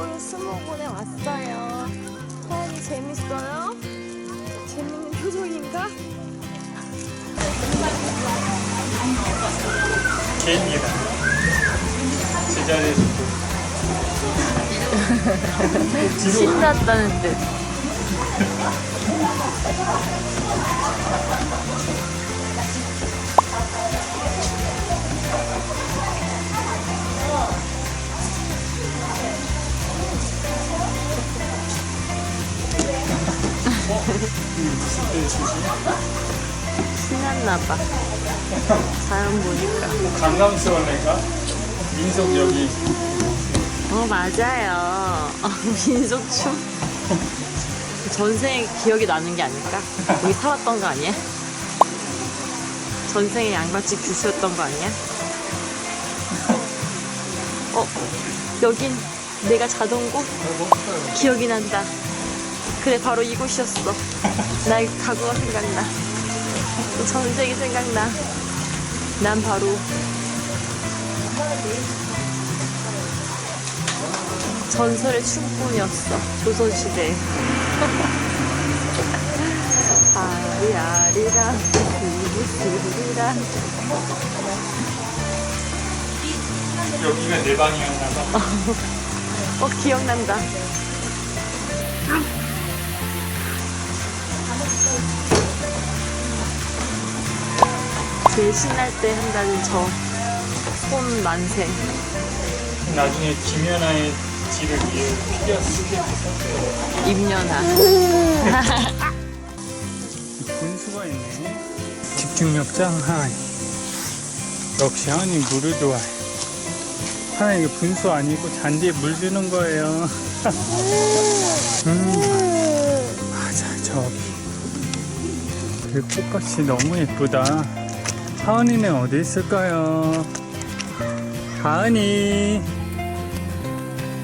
꿀 스모곤에 왔어요. 허언이 재밌어요? 재밌는 표정인가? 개인기다. 제자리에 주고. 신났다는 뜻. 신났나봐. 사람 보니까. 강남스러운 애가 민속력이 어, 맞아요. 어, 민속 춤. 전생에 기억이 나는 게 아닐까? 여기 살았던 거 아니야? 전생에 양반집 교수였던 거 아니야? 어, 여긴 내가 자던 곳? 기억이 난다. 그래, 바로 이곳이었어. 나의 과거가 생각나. 전생이 생각나. 난 바로 전설의 춤꾼이었어 조선시대 아리아리랑 스리스리랑 여기가 내 방이었나 봐. 어 기억난다 제일 신날 때 한다는 저손 만세 나중에 김연아의 집을 위해 피겨 스케이트 샀어요. 임연아 분수가 있네. 집중력장 하이. 역시 하니 물을 좋아해. 하나 이게 분수 아니고 잔디에 물 주는 거예요. 그 꽃밭이 너무 예쁘다. 하은이는 어디 있을까요? 하은이.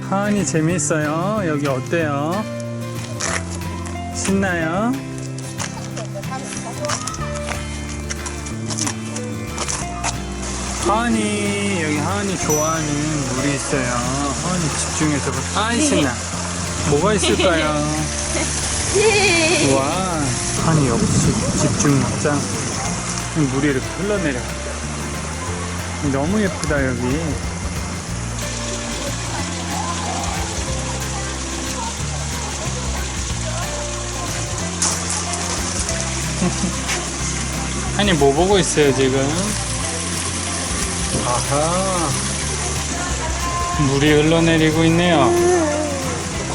하은이 재밌어요. 여기 어때요? 신나요? 하은이 여기 하은이 좋아하는 물이 있어요. 하은이 집중해서 봐. 하은이 신나. 뭐가 있을까요? 와 하은이 역시 집중력장. 물이 이렇게 흘러내려. 너무 예쁘다 여기. 하은이 뭐 보고 있어요 지금? 아하. 물이 흘러내리고 있네요.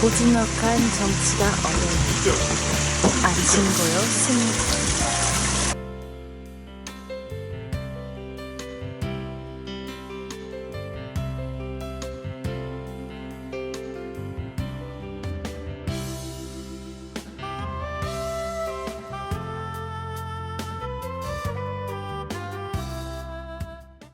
고즈넉한 정치가 어려운 아침 고요 승리